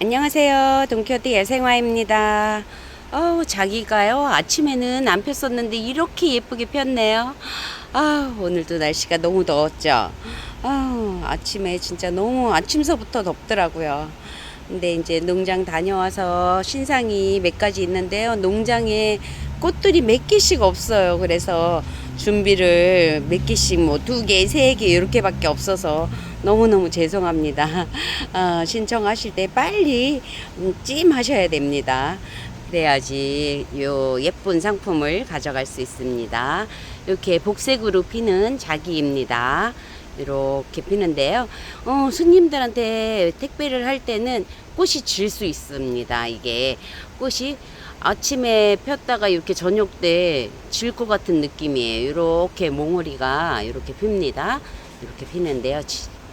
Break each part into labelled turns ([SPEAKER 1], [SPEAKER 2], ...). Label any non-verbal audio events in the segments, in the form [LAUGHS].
[SPEAKER 1] 안녕하세요. 동키호테 예생화입니다. 어우, 자기가요. 아침에는 안 폈었는데 이렇게 예쁘게 폈네요. 아, 오늘도 날씨가 너무 더웠죠. 아, 아침에 진짜 너무 아침서부터 덥더라고요. 근데 이제 농장 다녀와서 신상이 몇 가지 있는데요. 농장에 꽃들이 몇 개씩 없어요. 그래서 준비를 몇 개씩 뭐 두 개, 세 개 이렇게밖에 없어서 너무너무 죄송합니다. 어, 신청하실 때 빨리 음, 찜 하셔야 됩니다. 그래야지 요 예쁜 상품을 가져갈 수 있습니다. 이렇게 복색으로 피는 자기입니다. 이렇게 피는데요. 어, 손님들한테 택배를 할 때는 꽃이 질 수 있습니다. 이게 꽃이 아침에 폈다가 이렇게 저녁 때 질 것 같은 느낌이에요. 이렇게 몽우리가 이렇게 핍니다. 이렇게 피는데요.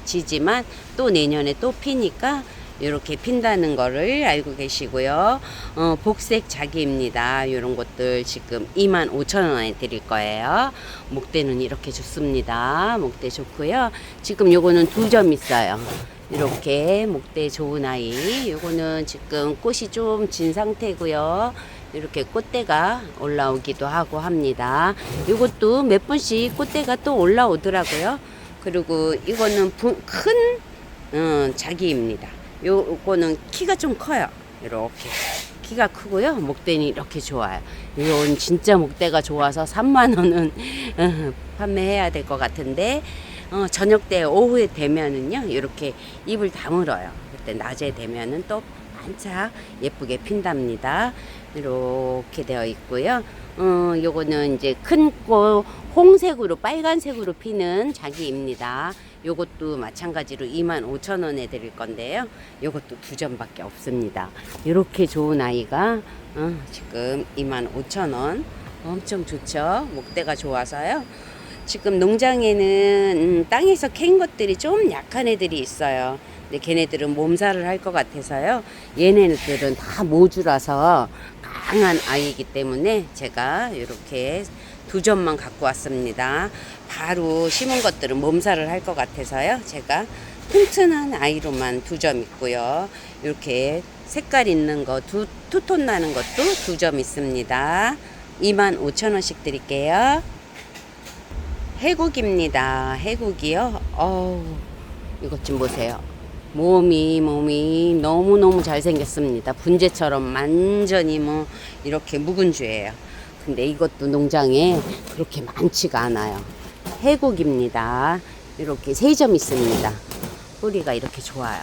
[SPEAKER 1] 지, 지지만 또 내년에 또 피니까 이렇게 핀다는 거를 알고 계시고요. 어, 복색 자기입니다. 이런 것들 지금 25,000원에 드릴 거예요. 목대는 이렇게 좋습니다. 목대 좋고요. 지금 요거는 두 점 있어요. 이렇게 목대 좋은 아이. 요거는 지금 꽃이 좀 진 상태고요. 이렇게 꽃대가 올라오기도 하고 합니다. 이것도 몇 분씩 꽃대가 또 올라오더라고요. 그리고 이거는 부- 큰 어, 자기입니다. 요거는 키가 좀 커요. 이렇게 키가 크고요. 목대는 이렇게 좋아요. 이건 진짜 목대가 좋아서 3만 원은 [LAUGHS] 어, 판매해야 될 것 같은데 어, 저녁 때 오후에 되면은요 이렇게 입을 다물어요. 그때 낮에 되면은 또 반짝 예쁘게 핀답니다. 이렇게 되어 있고요. 어, 요거는 이제 큰 꽃 홍색으로 빨간색으로 피는 자기입니다. 요것도 마찬가지로 25,000원에 드릴 건데요. 요것도 두 점밖에 없습니다. 이렇게 좋은 아이가 어, 지금 25,000원. 엄청 좋죠. 목대가 좋아서요. 지금 농장에는 음, 땅에서 캔 것들이 좀 약한 애들이 있어요. 근데 걔네들은 몸살을 할 것 같아서요. 얘네들은 다 모주라서 강한 아이이기 때문에 제가 이렇게 두 점만 갖고 왔습니다. 바로 심은 것들은 몸살을 할 것 같아서요. 제가 튼튼한 아이로만 두 점 있고요. 이렇게 색깔 있는 거, 두, 투톤 나는 것도 두 점 있습니다. 25,000원씩 드릴게요. 해국입니다. 해국이요. 어우, 이것 좀 보세요. 몸이, 몸이 너무 너무 잘 생겼습니다. 분재처럼 완전히 뭐, 이렇게 묵은 주예요. 근데 이것도 농장에 그렇게 많지가 않아요. 해국입니다. 이렇게 세 점 있습니다. 뿌리가 이렇게 좋아요.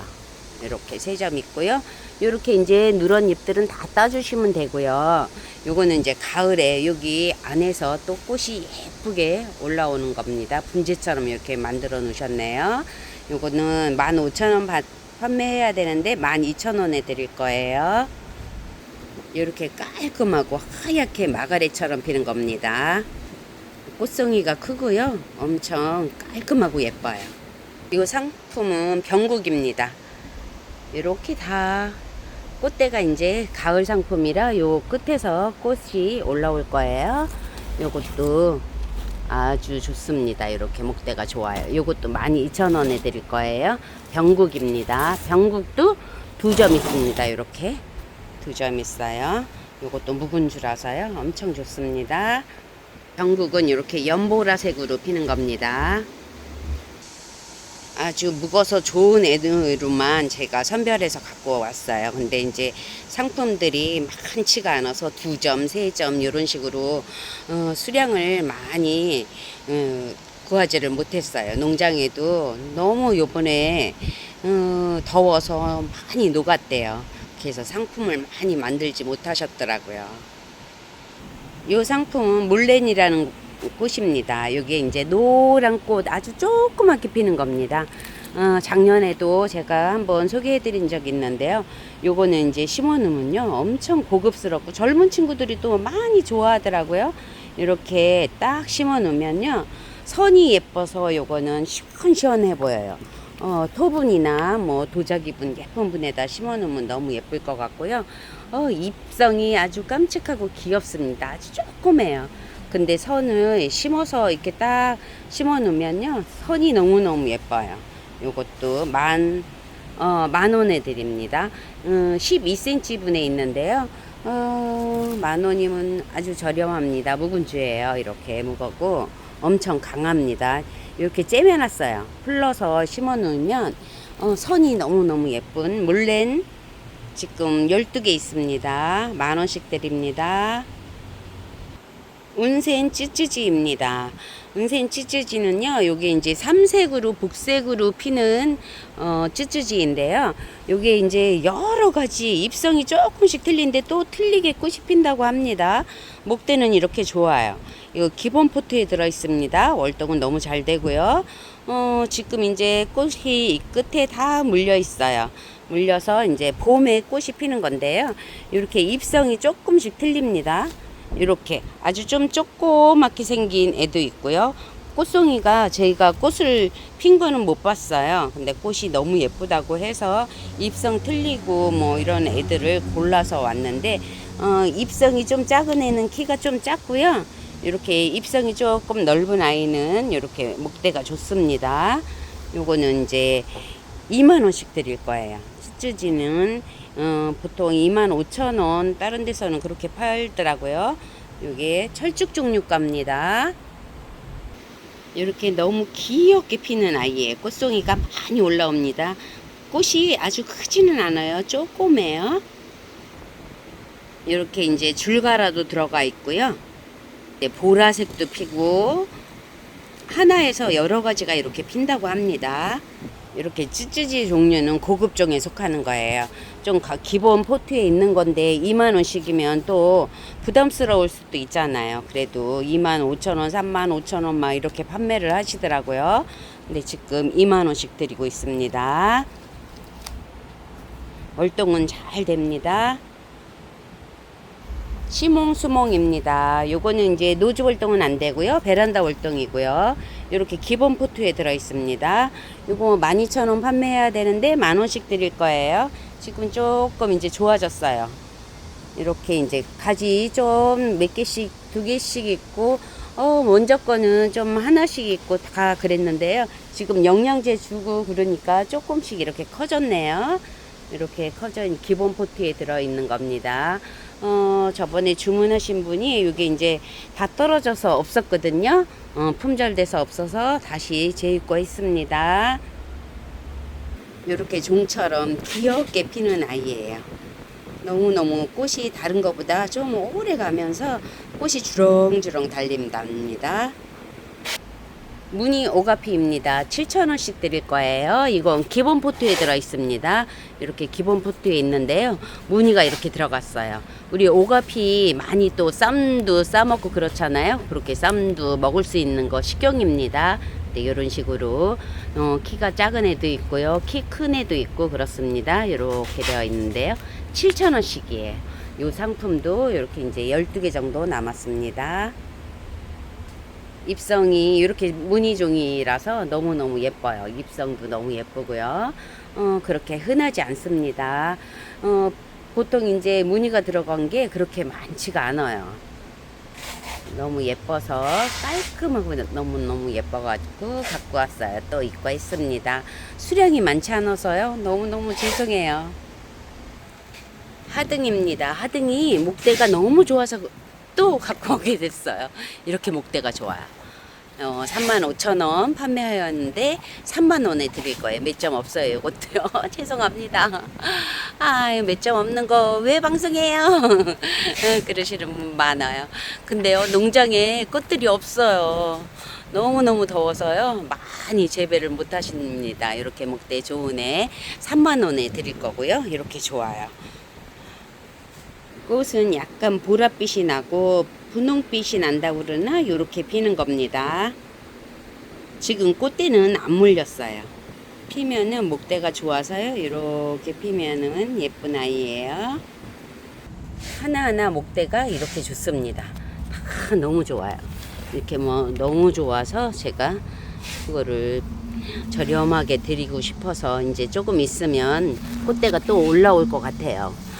[SPEAKER 1] 이렇게 세 점 있고요. 이렇게 이제 누런 잎들은 다 따주시면 되고요. 요거는 이제 가을에 여기 안에서 또 꽃이 예쁘게 올라오는 겁니다. 분재처럼 이렇게 만들어 놓으셨네요. 요거는 15,000원 판매해야 되는데 12,000원에 드릴 거예요. 이렇게 깔끔하고 하얗게 마가렛처럼 피는 겁니다. 꽃송이가 크고요. 엄청 깔끔하고 예뻐요. 이 상품은 병국입니다. 이렇게 다 꽃대가 이제 가을 상품이라 요 끝에서 꽃이 올라올 거예요. 요것도 아주 좋습니다. 이렇게 목대가 좋아요. 요것도 12,000원에 드릴 거예요. 병국입니다. 병국도 두 점 있습니다. 이렇게 두 점 있어요. 요것도 묵은 줄아서요. 엄청 좋습니다. 병국은 이렇게 연보라색으로 피는 겁니다. 아주 묵어서 좋은 애들로만 제가 선별해서 갖고 왔어요. 근데 이제 상품들이 많지가 않아서 두 점, 세 점 이런 식으로 어, 수량을 많이 어, 구하지를 못했어요. 농장에도 너무 요번에 어, 더워서 많이 녹았대요. 그래서 상품을 많이 만들지 못하셨더라고요. 이 상품은 물렌이라는 꽃입니다. 여기에 이제 노란 꽃 아주 조그맣게 피는 겁니다. 어, 작년에도 제가 한번 소개해 드린 적이 있는데요. 요거는 이제 심어놓으면요. 엄청 고급스럽고 젊은 친구들이 또 많이 좋아하더라고요. 이렇게 딱 심어 놓으면요. 선이 예뻐서 요거는 시원시원해 보여요. 어, 토분이나 뭐 도자기분 예쁜 분에다 심어 놓으면 너무 예쁠 것 같고요. 어, 잎성이 아주 깜찍하고 귀엽습니다. 아주 조그매요. 근데 선을 심어서 이렇게 딱 심어 놓으면요. 선이 너무너무 예뻐요. 요것도 만 어, 만 원에 드립니다. 음, 12cm 분에 있는데요. 어, 만 원이면 아주 저렴합니다. 묵은주예요. 이렇게 무겁고 엄청 강합니다. 이렇게 째매놨어요. 풀러서 심어 놓으면 어, 선이 너무너무 예쁜 물렌 지금 12개 있습니다. 만 원씩 드립니다. 운센 찌찌지입니다. 운센 찌찌지는요, 요게 이제 삼색으로 복색으로 피는 어, 찌찌지인데요. 요게 이제 여러 가지 입성이 조금씩 틀린데 또 틀리게 꽃이 핀다고 합니다. 목대는 이렇게 좋아요. 이거 기본 포트에 들어 있습니다. 월동은 너무 잘 되고요. 어, 지금 이제 꽃이 이 끝에 다 물려 있어요. 물려서 이제 봄에 꽃이 피는 건데요. 이렇게 입성이 조금씩 틀립니다. 이렇게 아주 좀 조그맣게 생긴 애도 있고요. 꽃송이가 저희가 꽃을 핀 거는 못 봤어요. 근데 꽃이 너무 예쁘다고 해서 입성 틀리고 뭐 이런 애들을 골라서 왔는데 어, 입성이 좀 작은 애는 키가 좀 작고요. 이렇게 입성이 조금 넓은 아이는 이렇게 목대가 좋습니다. 요거는 이제 2만 원씩 드릴 거예요. 찌찌지는 어, 보통 2만 5천 원 다른 데서는 그렇게 팔더라고요. 요게 철쭉 종류가입니다. 이렇게 너무 귀엽게 피는 아이예요. 꽃송이가 많이 올라옵니다. 꽃이 아주 크지는 않아요. 조그매요. 이렇게 이제 줄가라도 들어가 있고요. 네, 보라색도 피고 하나에서 여러 가지가 이렇게 핀다고 합니다. 이렇게 찌찌지 종류는 고급종에 속하는 거예요. 좀 가- 기본 포트에 있는 건데 2만 원씩이면 또 부담스러울 수도 있잖아요. 그래도 2만 5천 원, 3만 5천 원 막 이렇게 판매를 하시더라고요. 근데 지금 2만 원씩 드리고 있습니다. 월동은 잘 됩니다. 시몽수몽입니다. 요거는 이제 노즈 월동은 안 되고요. 베란다 월동이고요. 이렇게 기본 포트에 들어 있습니다. 요거 12,000원 판매해야 되는데 만 원씩 드릴 거예요. 지금 조금 이제 좋아졌어요. 이렇게 이제 가지 좀 몇 개씩 두 개씩 있고 어 먼저 거는 좀 하나씩 있고 다 그랬는데요. 지금 영양제 주고 그러니까 조금씩 이렇게 커졌네요. 이렇게 커져 기본 포트에 들어 있는 겁니다. 어, 저번에 주문하신 분이 이게 이제 다 떨어져서 없었거든요. 어, 품절돼서 없어서 다시 재입고했습니다. 이렇게 종처럼 귀엽게 피는 아이예요. 너무너무 꽃이 다른 것보다 좀 오래 가면서 꽃이 주렁주렁 달린답니다. 무늬 오가피입니다. 7,000원씩 드릴 거예요. 이건 기본 포트에 들어 있습니다. 이렇게 기본 포트에 있는데요. 무늬가 이렇게 들어갔어요. 우리 오가피 많이 또 쌈도 싸먹고 그렇잖아요. 그렇게 쌈도 먹을 수 있는 거 식용입니다. 네, 이런 식으로 어, 키가 작은 애도 있고요. 키 큰 애도 있고 그렇습니다. 이렇게 되어 있는데요. 7,000원씩이에요. 이 상품도 이렇게 이제 12개 정도 남았습니다. 입성이 이렇게 무늬종이라서 너무너무 예뻐요. 입성도 너무 예쁘고요. 어, 그렇게 흔하지 않습니다. 어, 보통 이제 무늬가 들어간 게 그렇게 많지가 않아요. 너무 예뻐서 깔끔하고 너무너무 예뻐가지고 갖고 왔어요. 또 입고 있습니다. 수량이 많지 않아서요. 너무너무 죄송해요. 하등입니다. 하등이 목대가 너무 좋아서 또 갖고 오게 됐어요. 이렇게 목대가 좋아요. 어, 35,000원 판매하였는데 3만 원에 드릴 거예요. 몇 점 없어요. 이것도요. [LAUGHS] 죄송합니다. 아, 몇점 없는 거 왜 방송해요? 어, [LAUGHS] 그러시는 분 많아요. 근데요, 농장에 꽃들이 없어요. 너무너무 더워서요. 많이 재배를 못 하십니다. 이렇게 목대 좋은 애 3만 원에 드릴 거고요. 이렇게 좋아요. 꽃은 약간 보랏빛이 나고 분홍빛이 난다고 그러나 이렇게 피는 겁니다. 지금 꽃대는 안 물렸어요. 피면은 목대가 좋아서요. 이렇게 피면은 예쁜 아이예요. 하나하나 목대가 이렇게 좋습니다. 다 너무 좋아요. 이렇게 뭐 너무 좋아서 제가 그거를 저렴하게 드리고 싶어서 이제 조금 있으면 꽃대가 또 올라올 것 같아요.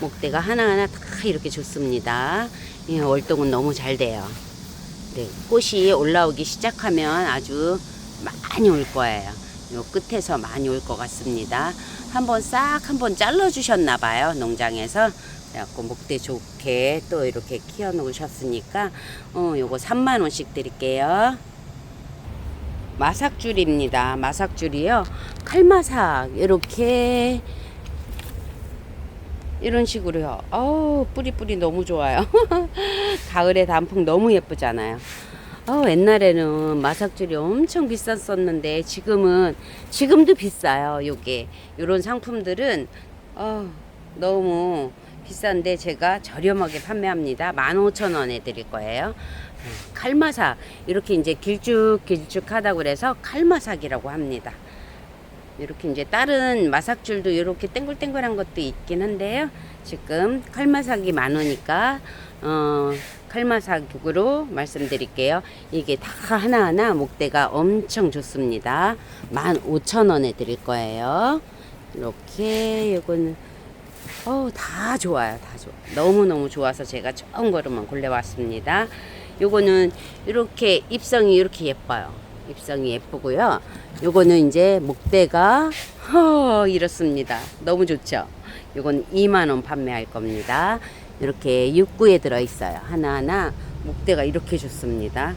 [SPEAKER 1] 목대가 하나하나 다 이렇게 좋습니다. 예, 월동은 너무 잘 돼요. 네, 꽃이 올라오기 시작하면 아주 많이 올 거예요. 요 끝에서 많이 올 것 같습니다. 한번 싹 한번 잘라 주셨나 봐요. 농장에서. 그래갖고 목대 좋게 또 이렇게 키워 놓으셨으니까 어 요거 3만 원씩 드릴게요. 마삭줄입니다. 마삭줄이요. 칼마삭 이렇게 이런 식으로요. 어우 뿌리 뿌리 너무 좋아요. [LAUGHS] 가을에 단풍 너무 예쁘잖아요. 어, 옛날에는 마삭줄이 엄청 비쌌었는데 지금은 지금도 비싸요. 요게 요런 상품들은 어, 너무 비싼데 제가 저렴하게 판매합니다. 15,000원에 드릴 거예요. 어, 칼마삭 이렇게 이제 길쭉길쭉하다고 그래서 칼마삭이라고 합니다. 이렇게 이제 다른 마삭줄도 이렇게 땡글땡글한 것도 있긴 한데요. 지금 칼마삭이 만 원이니까 어, 칼마삭으로 말씀드릴게요. 이게 다 하나하나 목대가 엄청 좋습니다. 만 오천 원에 드릴 거예요. 이렇게 요거는 어, 다 좋아요. 다 좋아. 너무너무 좋아서 제가 좋은 거로만 골라왔습니다. 요거는 이렇게 입성이 이렇게 예뻐요. 입성이 예쁘고요. 요거는 이제 목대가 허 이렇습니다. 너무 좋죠. 요건 2만 원 판매할 겁니다. 이렇게 육구에 들어 있어요. 하나하나 목대가 이렇게 좋습니다.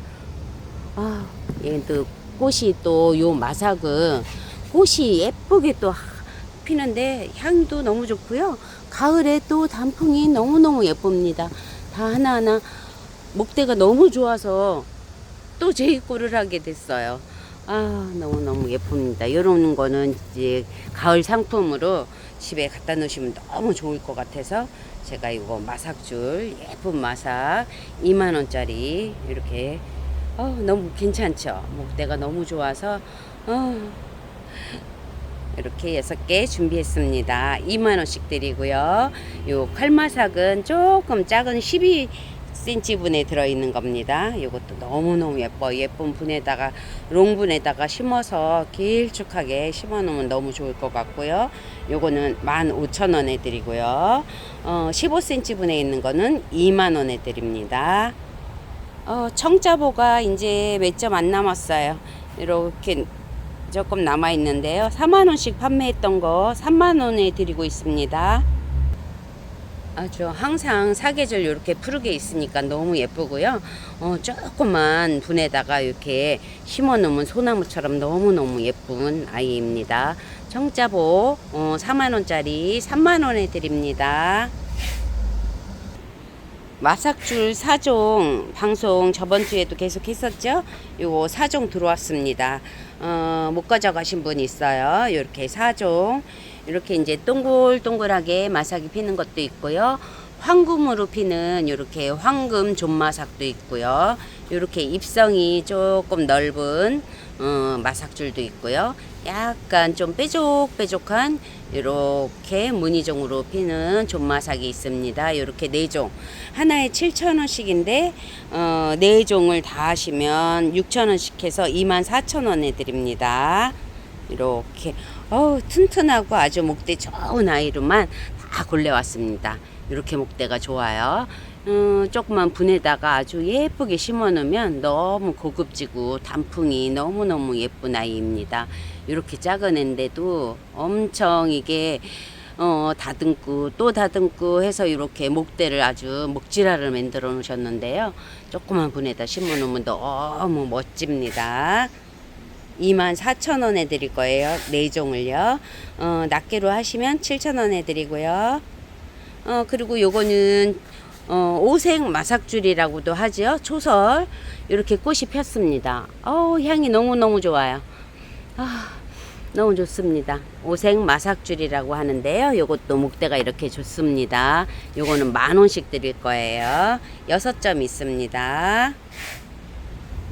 [SPEAKER 1] 아, 얘도 꽃이 또 요 마삭은 꽃이 예쁘게 또 피는데 향도 너무 좋고요. 가을에 또 단풍이 너무너무 예쁩니다. 다 하나하나 목대가 너무 좋아서 또 재입고를 하게 됐어요. 아, 너무너무 예쁩니다. 이런 거는 이제 가을 상품으로 집에 갖다 놓으시면 너무 좋을 것 같아서 제가 이거 마삭줄, 예쁜 마삭 2만원짜리 이렇게 어, 너무 괜찮죠? 목대가 너무 좋아서 어, 이렇게 여섯 개 준비했습니다. 2만 원씩 드리고요. 요 칼마삭은 조금 작은 12cm 분에 들어 있는 겁니다. 이것도 너무너무 예뻐. 예쁜 분에다가 롱분에다가 심어서 길쭉하게 심어 놓으면 너무 좋을 것 같고요. 요거는 15,000원에 드리고요. 어, 15cm 분에 있는 거는 2만 원에 드립니다. 어, 청자보가 이제 몇 점 안 남았어요. 이렇게 조금 남아 있는데요. 4만 원씩 판매했던 거 3만 원에 드리고 있습니다. 아주 항상 사계절 이렇게 푸르게 있으니까 너무 예쁘고요. 어, 조그만 분에다가 이렇게 심어 놓으면 소나무처럼 너무너무 예쁜 아이입니다. 청자보 어, 4만 원짜리 3만 원에 드립니다. 마삭줄 4종 방송 저번 주에도 계속 했었죠. 요거 4종 들어왔습니다. 어, 못 가져가신 분 있어요. 이렇게 4종. 이렇게 이제 동글동글하게 마삭이 피는 것도 있고요. 황금으로 피는 이렇게 황금 존마삭도 있고요. 이렇게 입성이 조금 넓은 어, 마삭줄도 있고요. 약간 좀 뾰족뾰족한 이렇게 무늬종으로 피는 존마삭이 있습니다. 이렇게 네 종. 하나에 7,000원씩인데 어, 네 종을 다 하시면 6,000원씩 해서 24,000원에 드립니다. 이렇게 어우 튼튼하고 아주 목대 좋은 아이로만 다 골라왔습니다. 이렇게 목대가 좋아요. 음, 조그만 분에다가 아주 예쁘게 심어 놓으면 너무 고급지고 단풍이 너무너무 예쁜 아이입니다. 이렇게 작은 앤데도 엄청 이게 어, 다듬고 또 다듬고 해서 이렇게 목대를 아주 목지라를 만들어 놓으셨는데요. 조그만 분에다 심어 놓으면 너무 멋집니다. 24,000원에 드릴 거예요. 네 종을요. 어, 낱개로 하시면 7,000원에 드리고요. 어, 그리고 요거는 어, 오색 마삭줄이라고도 하죠. 초설. 이렇게 꽃이 폈습니다. 어우, 향이 너무너무 좋아요. 아, 너무 좋습니다. 오색 마삭줄이라고 하는데요. 요것도 목대가 이렇게 좋습니다. 요거는 만 원씩 드릴 거예요. 여섯 점 있습니다.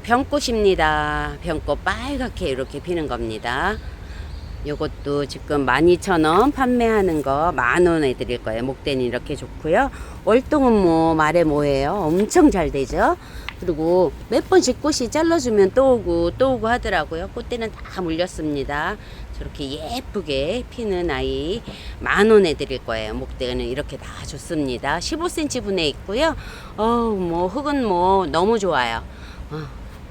[SPEAKER 1] 병꽃입니다. 병꽃 빨갛게 이렇게 피는 겁니다. 요것도 지금 12,000원 판매하는 거 만 원에 드릴 거예요. 목대는 이렇게 좋고요. 월동은 뭐 말해 뭐해요. 엄청 잘 되죠. 그리고 몇 번씩 꽃이 잘라주면 또 오고 또 오고 하더라고요. 꽃대는 다 물렸습니다. 저렇게 예쁘게 피는 아이 만 원에 드릴 거예요. 목대는 이렇게 다 좋습니다. 15cm 분에 있고요. 어우 뭐 흙은 뭐 너무 좋아요. 어,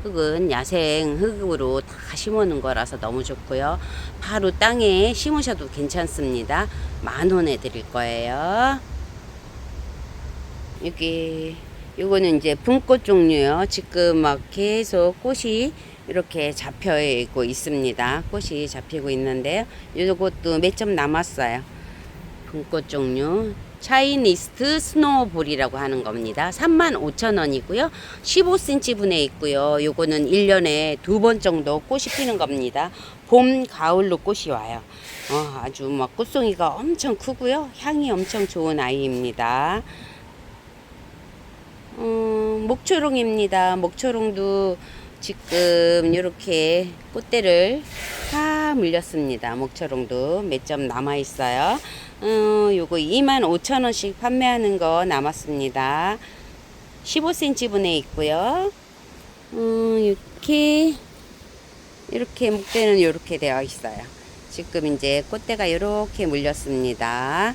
[SPEAKER 1] 흙은 야생 흙으로 다 심어놓은 거라서 너무 좋고요. 바로 땅에 심으셔도 괜찮습니다. 만 원에 드릴 거예요. 여기 요거는 이제 분꽃 종류요. 지금 막 계속 꽃이 이렇게 잡혀 있고 있습니다. 꽃이 잡히고 있는데요. 요것도 몇 점 남았어요. 분꽃 종류. 차이니스트 스노우볼이라고 하는 겁니다. 35,000원이고요. 15cm 분에 있고요. 요거는 1년에 두 번 정도 꽃이 피는 겁니다. 봄, 가을로 꽃이 와요. 어, 아주 막 꽃송이가 엄청 크고요. 향이 엄청 좋은 아이입니다. 음, 목초롱입니다. 목초롱도 지금 이렇게 꽃대를 다 물렸습니다. 목초롱도 몇 점 남아 있어요. 음, 요거 25,000원씩 판매하는 거 남았습니다. 15cm 분에 있고요. 음, 이렇게 이렇게 목대는 이렇게 되어 있어요. 지금 이제 꽃대가 이렇게 물렸습니다.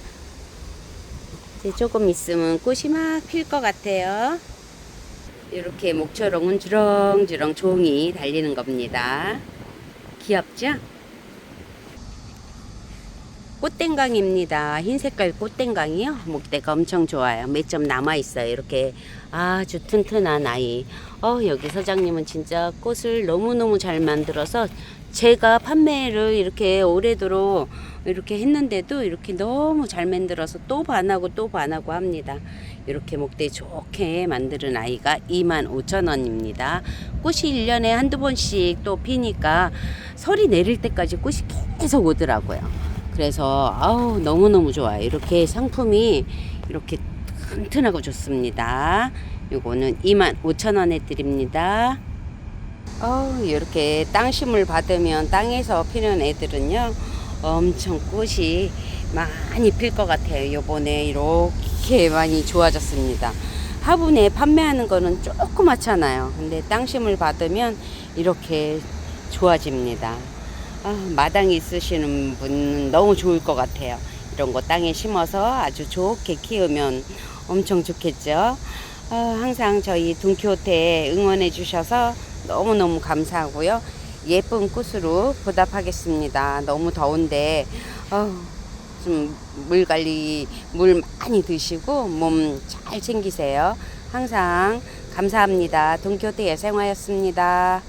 [SPEAKER 1] 이제 조금 있으면 꽃이 막 필 것 같아요. 이렇게 목초롱은 주렁주렁 종이 달리는 겁니다. 귀엽죠? 꽃땡강입니다. 흰 색깔 꽃땡강이요. 목대가 엄청 좋아요. 몇 점 남아 있어요. 이렇게 아주 튼튼한 아이. 어, 여기 사장님은 진짜 꽃을 너무너무 잘 만들어서 제가 판매를 이렇게 오래도록 이렇게 했는데도 이렇게 너무 잘 만들어서 또 반하고 또 반하고 합니다. 이렇게 목대 좋게 만드는 아이가 25,000원입니다. 꽃이 1년에 한두 번씩 또 피니까 설이 내릴 때까지 꽃이 계속 오더라고요. 그래서 아우 너무너무 좋아요. 이렇게 상품이 이렇게 튼튼하고 좋습니다. 요거는 25,000원에 드립니다. 어우, 이렇게 땅심을 받으면 땅에서 피는 애들은요, 엄청 꽃이 많이 필 것 같아요. 요번에 이렇게 많이 좋아졌습니다. 화분에 판매하는 거는 조그맣잖아요. 근데 땅심을 받으면 이렇게 좋아집니다. 아, 마당에 있으시는 분은 너무 좋을 것 같아요. 이런 거 땅에 심어서 아주 좋게 키우면 엄청 좋겠죠. 아, 항상 저희 둥키호테 응원해 주셔서 너무너무 감사하고요. 예쁜 꽃으로 보답하겠습니다. 너무 더운데 좀물 관리 물 많이 드시고 몸 잘 챙기세요. 항상 감사합니다. 동키호테 예생화였습니다.